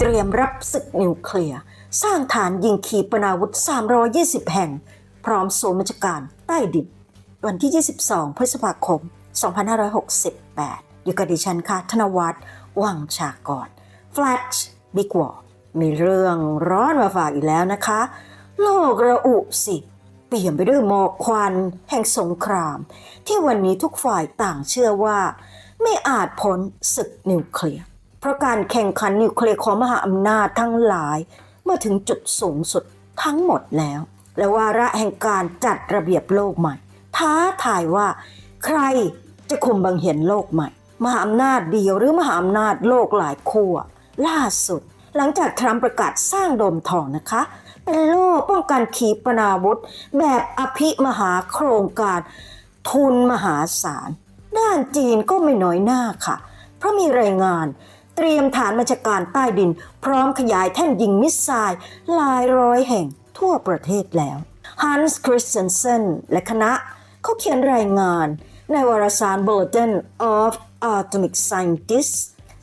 เตรียมรับศึกนิวเคลียร์ สร้างฐานยิงขีปนาวุธ 320 แห่ง พร้อมศูนย์บัชการใต้ดิน วันที่ 22 พฤษภาคม 2568 อยู่กับดิฉันค่ะ ธนวัฒน์วังชากร Flash Big War มีเรื่องร้อนมาฝากอีกแล้วนะคะ โลกระอุสิเปี่ยมไปด้วยหมอกควันแห่งสงคราม ที่วันนี้ทุกฝ่ายต่างเชื่อว่า ไม่อาจพ้นศึกนิวเคลียร์ ราะการแข่งขันนิวเคลียร์ของมหาอำนาจทั้งหลายเมื่อถึงจุดสูงสุดทั้งหมดแล้ว และวาระแห่งการจัดระเบียบโลกใหม่ ท้าทายว่า ใครจะคุมบังเหียนโลกใหม่ มหาอำนาจเดียวหรือมหาอำนาจโลกหลายขั้วล่าสุด หลังจากทรัมป์ประกาศสร้างโดมทองนะคะ เป็นโล่ป้องกันขีปนาวุธ แบบอภิมหาโครงการทุนมหาศาล ด้านจีนก็ไม่น้อยหน้าค่ะ เพราะมีรายงาน เตรียมฐานบัญชาการใต้ดิน พร้อมขยายแท่นยิงมิสไซล์หลายร้อยแห่งทั่วประเทศแล้วฮันส์คริสเซนเซนและคณะเขาเขียนรายงานในวารสาร Bulletin of Atomic Scientists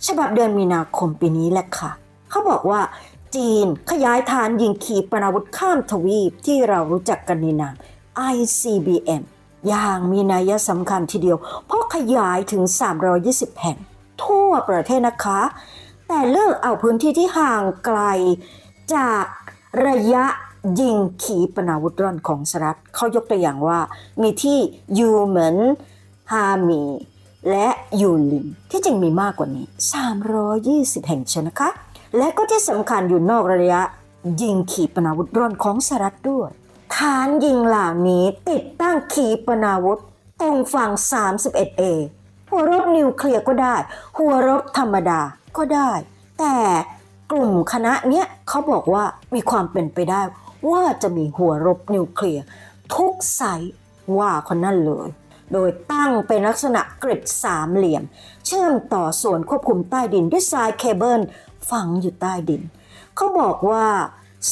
ฉบับเดือนมีนาคมปีนี้แหละค่ะ เขาบอกว่าจีนขยายฐานยิงขีปนาวุธข้ามทวีปที่เรารู้จักกันในนาม ICBM อย่างมีนัยสำคัญทีเดียว เพราะขยายถึง 320 แห่ง ทั่วประเทศนะคะ แต่เลิกเอาพื้นที่ที่ห่างไกล จากระยะยิงขีปนาวุธร่อนของสหรัฐเขายกตัวอย่างว่า มีที่ยูเหมินฮามี และยูลินที่จริงมีมากกว่านี้ 320 แห่งเชียวนะคะ และก็ที่สำคัญอยู่นอกระยะยิงขีปนาวุธร่อนของสหรัฐด้วย ฐานยิงเหล่านี้ติดตั้งขีปนาวุธตรงฝั่ง 31A หัวรบนิวเคลียร์ก็ได้ หัวรบธรรมดาก็ได้ แต่กลุ่มคณะเนี้ยเขาบอกว่ามีความเป็นไปได้ ว่าจะมีหัวรบนิวเคลียร์ทุกไซต์ว่าคนนั่นเลย โดยตั้งเป็นลักษณะกริดสามเหลี่ยม เชื่อมต่อส่วนควบคุมใต้ดินด้วยสายเคเบิลฝังอยู่ใต้ดิน เขาบอกว่า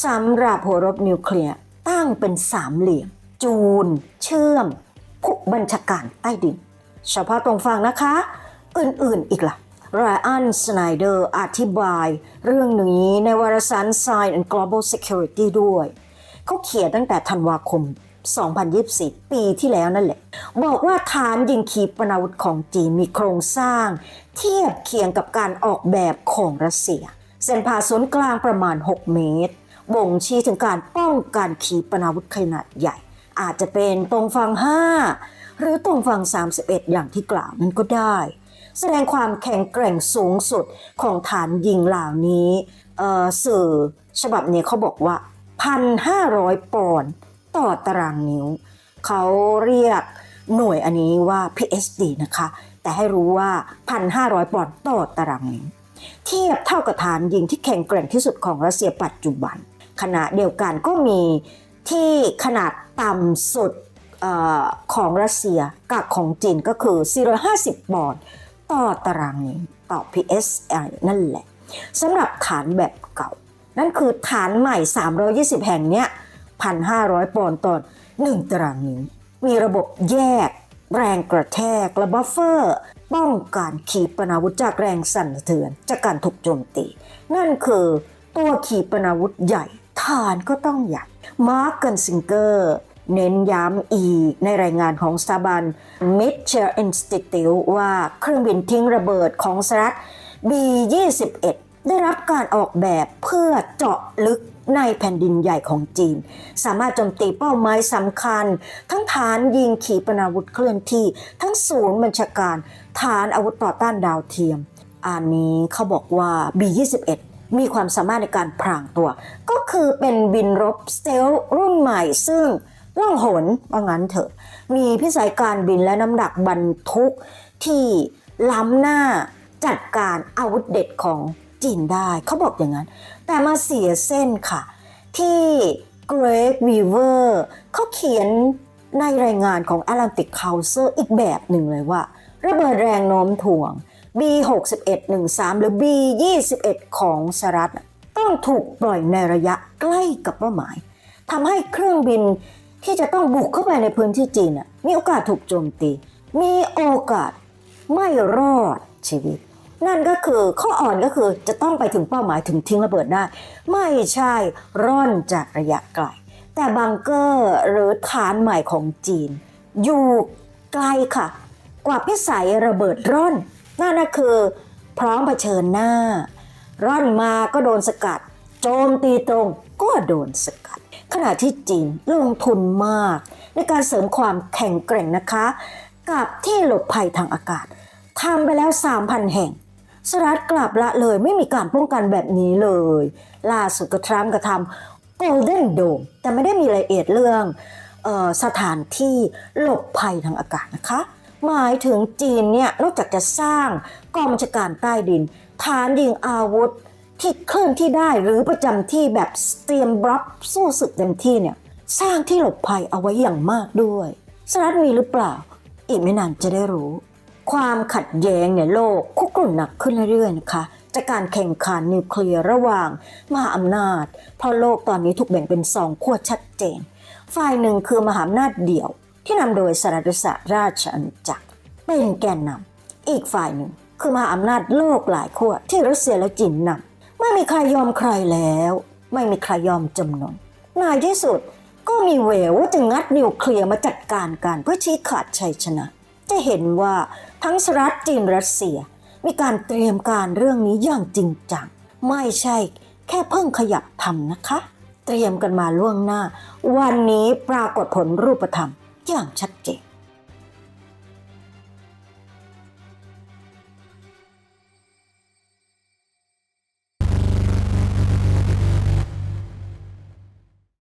สำหรับหัวรบนิวเคลียร์ตั้งเป็นสามเหลี่ยม จูน เชื่อมผู้บัญชาการใต้ดิน เฉพาะตรงฝั่งนะคะ อื่นๆอีกล่ะไรอันสไนเดอร์อธิบาย เรื่องนี้ในวารสาร Science and Global Security ด้วย เขาเขียนตั้งแต่ธันวาคม 2024 ปีที่แล้วนั่นแหละ บอกว่าฐานยิงขีปนาวุธของจีนมีโครงสร้าง เทียบเคียงกับการออกแบบของรัสเซีย เส้นผ่าศูนย์กลางประมาณ 6 เมตร บ่งชี้ถึงการป้องกันขีปนาวุธขนาดใหญ่ อาจจะเป็นตรงฝั่ง5 หรือตรงฝั่ง 31 อย่างที่กล่าวนั้นก็ได้ แสดงความแข็งแกร่งสูงสุดของฐานยิงเหล่านี้เอ่อสื่อฉบับนี้เขาบอกว่า 1,500 ปอนด์ต่อตารางนิ้ว เขาเรียกหน่วยอันนี้ว่า PSD นะคะ แต่ให้รู้ว่า 1,500 ปอนด์ต่อตารางนิ้ว เทียบเท่ากับฐานยิงที่แข็งแกร่งที่สุดของรัสเซียปัจจุบัน ขณะเดียวกันก็มีที่ขนาดต่ำสุด อของรัสเซียกับของจีนก็คือ 450ปอนด์ต่อตารางนิ้วต่อ PSI นั่นแหละสำหรับฐานแบบเก่า นั่นคือฐานใหม่ 320 แห่งเนี้ย 1,500 ปอนด์ต่อ1ตารางนิ้วมีระบบแยก แรงกระแทกและบัฟเฟอร์ป้องกันขีปนาวุธจากแรงสั่นสะเทือนจากการถูกโจมตี นั่นคือตัวขีปนาวุธใหญ่ฐานก็ต้องใหญ่มาร์กเกนซิงเกอร์ เน้นย้ำอีกในรายงานของสถาบัน Mitchell Institute ว่าเครื่องบินทิ้งระเบิดของสหรัฐ B-21 ได้รับการออกแบบเพื่อเจาะลึกในแผ่นดินใหญ่ของจีน สามารถโจมตีเป้าหมายสำคัญ ทั้งฐานยิงขีปนาวุธเคลื่อนที่ ทั้งศูนย์บัญชาการ ฐานอาวุธต่อต้านดาวเทียม อันนี้เขาบอกว่า B-21 มีความสามารถในการพรางตัว ก็คือเป็นบินรบสเตลท์รุ่นใหม่ซึ่ง ล่องหนว่างั้นเถอะ มีพิสัยการบินและน้ำหนักบรรทุกที่ล้ำหน้าจัดการอาวุธเด็ดของจีนได้เขาบอกอย่างนั้น แต่มาเสียเส้นค่ะ ที่ Greg Weaver เขาเขียนในรายงานของ Atlantic Council อีกแบบหนึ่งเลยว่า ระเบิดแรงโน้มถ่วง B6113 หรือ B21 ของสหรัฐ ต้องถูกปล่อยในระยะใกล้กับเป้าหมายทำให้เครื่องบิน ที่จะต้องบุกเข้าไปในพื้นที่จีนน่ะมีโอกาสถูกโจมตี มีโอกาสไม่รอดชีวิต นั่นก็คือข้ออ่อนก็คือจะต้องไปถึงเป้าหมายถึงทิ้งระเบิดได้ ไม่ใช่ร่อนจากระยะไกลแต่บังเกอร์หรือฐานใหม่ของจีน อยู่ไกลค่ะ กว่าพิสัยระเบิดร่อน นั่นก็คือพร้อมเผชิญหน้า ร่อนมาก็โดนสกัด โจมตีตรง ก็โดนสกัด ขณะที่จีนลงทุนมาก ในการเสริมความแข็งแกร่งนะคะ กับที่หลบภัยทางอากาศทำไปแล้ว 3,000 แห่งสหรัฐกลับละเลยไม่มีการป้องกันแบบนี้เลย ล่าสุดก็ทรัมป์ก็ทำ Golden Dome แต่ไม่ได้มีรายละเอียดเรื่องออสถานที่หลบภัยทางอากาศนะคะ หมายถึงจีนเนี่ยนอกจากจะสร้างกองบัญชาการใต้ดิน ฐานยิงอาวุธ ที่เคลื่อนที่ได้หรือประจำที่แบบเตรียมรับสู้ศึกเต็มที่เนี่ยสร้างที่หลบภัยเอาไว้อย่างมากด้วยสหรัฐมีหรือเปล่า อีกไม่นานจะได้รู้ ความขัดแย้งในโลกคุกรุ่นหนักขึ้นเรื่อยๆนะคะจากการแข่งขันนิวเคลียร์ระหว่างมหาอำนาจ เพราะโลกตอนนี้ถูกแบ่งเป็นสองขั้วชัดเจน ฝ่ายหนึ่งคือมหาอำนาจเดี่ยว ที่นำโดยสหรัฐราชอาณาจักรเป็นแกนนำอีกฝ่ายหนึ่งคือมหาอำนาจโลกหลายขั้วที่รัสเซียและจีนนำ ไม่มีใครยอมใครแล้ว ไม่มีใครยอมจำนนในที่สุดก็มีแววว่าจะงัดนิวเคลียร์มาจัดการกันเพื่อชี้ขาดชัยชนะ จะเห็นว่าทั้งสหรัฐจีนรัสเซีย มีการเตรียมการเรื่องนี้อย่างจริงจัง ไม่ใช่แค่เพิ่งขยับทำนะคะ เตรียมกันมาล่วงหน้า วันนี้ปรากฏผลรูปธรรมอย่างชัดเจน